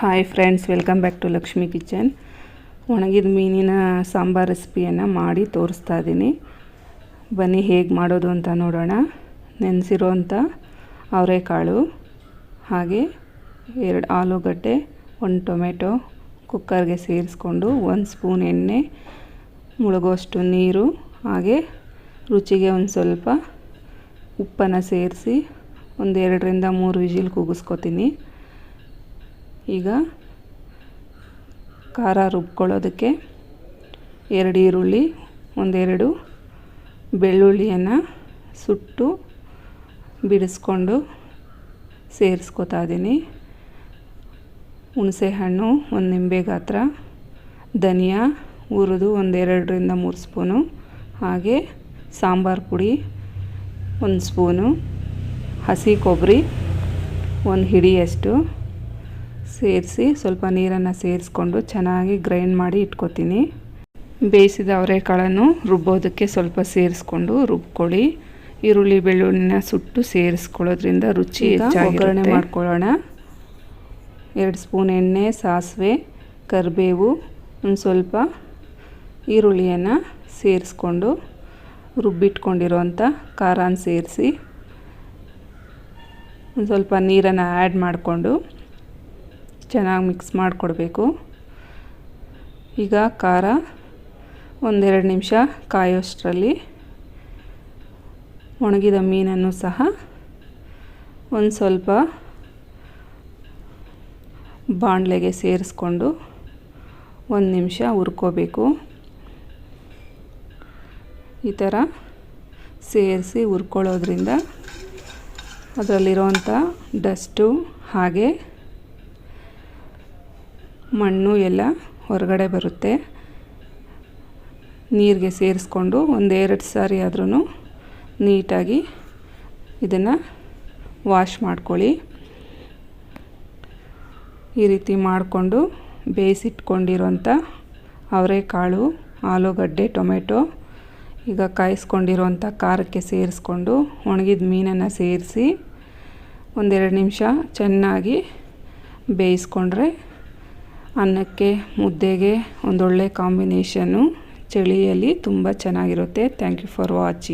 Hi friends welcome back to Lakshmi kitchen ಒಣಗಿದ ಮೀನಿನ ಸಾಂಬಾರ್ ರೆಸಿಪಿಯನ್ನು ಮಾಡಿ ತೋರಿಸ್ತಾ ಇದ್ದೀನಿ ಬನ್ನಿ ಹೇಗೆ ಮಾಡೋದು ಅಂತ ನೋಡೋಣ. ನೆನೆಸಿರೋಂಥ ಅವರೆಕಾಳು, ಹಾಗೆ ಎರಡು ಆಲೂಗಡ್ಡೆ, ಒಂದು ಟೊಮೆಟೊ ಕುಕ್ಕರ್ಗೆ ಸೇರಿಸ್ಕೊಂಡು ಒಂದು ಸ್ಪೂನ್ ಎಣ್ಣೆ, ಮುಳುಗೋಷ್ಟು ನೀರು, ಹಾಗೆ ರುಚಿಗೆ ಒಂದು ಸ್ವಲ್ಪ ಉಪ್ಪನ್ನು ಸೇರಿಸಿ ಒಂದು ಎರಡರಿಂದ ಮೂರು ವಿಜಿಲ್ ಕೂಗಿಸ್ಕೊತೀನಿ ಈಗ ಖಾರ ರುಬ್ಕೊಳ್ಳೋದಕ್ಕೆ ಎರಡು ಈರುಳ್ಳಿ, ಒಂದೆರಡು ಬೆಳ್ಳುಳ್ಳಿಯನ್ನು ಸುಟ್ಟು ಬಿಡಿಸ್ಕೊಂಡು ಸೇರಿಸ್ಕೊತಾ ಇದ್ದೀನಿ. ಹುಣಸೆಹಣ್ಣು ಒಂದು ನಿಂಬೆ ಗಾತ್ರ, ಧನಿಯಾ ಹುರಿದು ಒಂದೆರಡರಿಂದ ಮೂರು ಸ್ಪೂನು, ಹಾಗೆ ಸಾಂಬಾರು ಪುಡಿ ಒಂದು ಸ್ಪೂನು, ಹಸಿ ಕೊಬ್ಬರಿ ಒಂದು ಹಿಡಿಯಷ್ಟು. ಸೇರಿಸಿ ಸ್ವಲ್ಪ ನೀರನ್ನು ಸೇರಿಸ್ಕೊಂಡು ಚೆನ್ನಾಗಿ ಗ್ರೈಂಡ್ ಮಾಡಿ ಇಟ್ಕೊತೀನಿ. ಬೇಯಿಸಿದ ಅವರೆಕಾಳನ್ನು ರುಬ್ಬೋದಕ್ಕೆ ಸ್ವಲ್ಪ ಸೇರಿಸ್ಕೊಂಡು ರುಬ್ಕೊಳ್ಳಿ. ಈರುಳ್ಳಿ ಬೆಳ್ಳುಳ್ಳಿನ ಸುಟ್ಟು ಸೇರಿಸ್ಕೊಳ್ಳೋದ್ರಿಂದ ರುಚಿ ಹೆಚ್ಚಾಗಿ ಒಗ್ಗರಣೆ ಮಾಡ್ಕೊಳ್ಳೋಣ. ಎರಡು ಸ್ಪೂನ್ ಎಣ್ಣೆ ಸಾಸಿವೆ ಕರಿಬೇವು ಒಂದು ಸ್ವಲ್ಪ ಈರುಳ್ಳಿಯನ್ನು ಸೇರಿಸ್ಕೊಂಡು ರುಬ್ಬಿಟ್ಕೊಂಡಿರೋಂಥ ಖಾರನ ಸೇರಿಸಿ ಒಂದು ಸ್ವಲ್ಪ ನೀರನ್ನು ಆ್ಯಡ್ ಮಾಡಿಕೊಂಡು ಚೆನ್ನಾಗಿ ಮಿಕ್ಸ್ ಮಾಡಿಕೊಡ್ಬೇಕು. ಈಗ ಖಾರ ಒಂದೆರಡು ನಿಮಿಷ ಕಾಯೋಷ್ಟರಲ್ಲಿ ಒಣಗಿದ ಮೀನನ್ನು ಸಹ ಒಂದು ಸ್ವಲ್ಪ ಬಾಣಲೆಗೆ ಸೇರಿಸ್ಕೊಂಡು ಒಂದು ನಿಮಿಷ ಹುರ್ಕೋಬೇಕು. ಈ ಥರ ಸೇರಿಸಿ ಹುರ್ಕೊಳ್ಳೋದ್ರಿಂದ ಅದರಲ್ಲಿರೋವಂಥ ಡಸ್ಟು ಹಾಗೆ ಮಣ್ಣು ಎಲ್ಲ ಹೊರಗಡೆ ಬರುತ್ತೆ. ನೀರಿಗೆ ಸೇರಿಸ್ಕೊಂಡು ಒಂದೆರಡು ಸಾರಿ ಆದ್ರೂ ನೀಟಾಗಿ ಇದನ್ನು ವಾಶ್ ಮಾಡ್ಕೊಳ್ಳಿ. ಈ ರೀತಿ ಮಾಡಿಕೊಂಡು ಬೇಯಿಸಿಟ್ಕೊಂಡಿರೋಂಥ ಅವರೆಕಾಳು, ಆಲೂಗಡ್ಡೆ, ಟೊಮೆಟೊ ಈಗ ಕಾಯಿಸ್ಕೊಂಡಿರೋಂಥ ಖಾರಕ್ಕೆ ಸೇರಿಸ್ಕೊಂಡು ಒಣಗಿದ ಮೀನನ್ನು ಸೇರಿಸಿ ಒಂದೆರಡು ನಿಮಿಷ ಚೆನ್ನಾಗಿ ಬೇಯಿಸ್ಕೊಂಡ್ರೆ ಅನ್ನಕ್ಕೆ ಮುದ್ದೆಗೆ ಒಂದೊಳ್ಳೆ ಕಾಂಬಿನೇಷನ್ನು ಚಳಿಯಲ್ಲಿ ತುಂಬ ಚೆನ್ನಾಗಿರುತ್ತೆ. Thank you for watching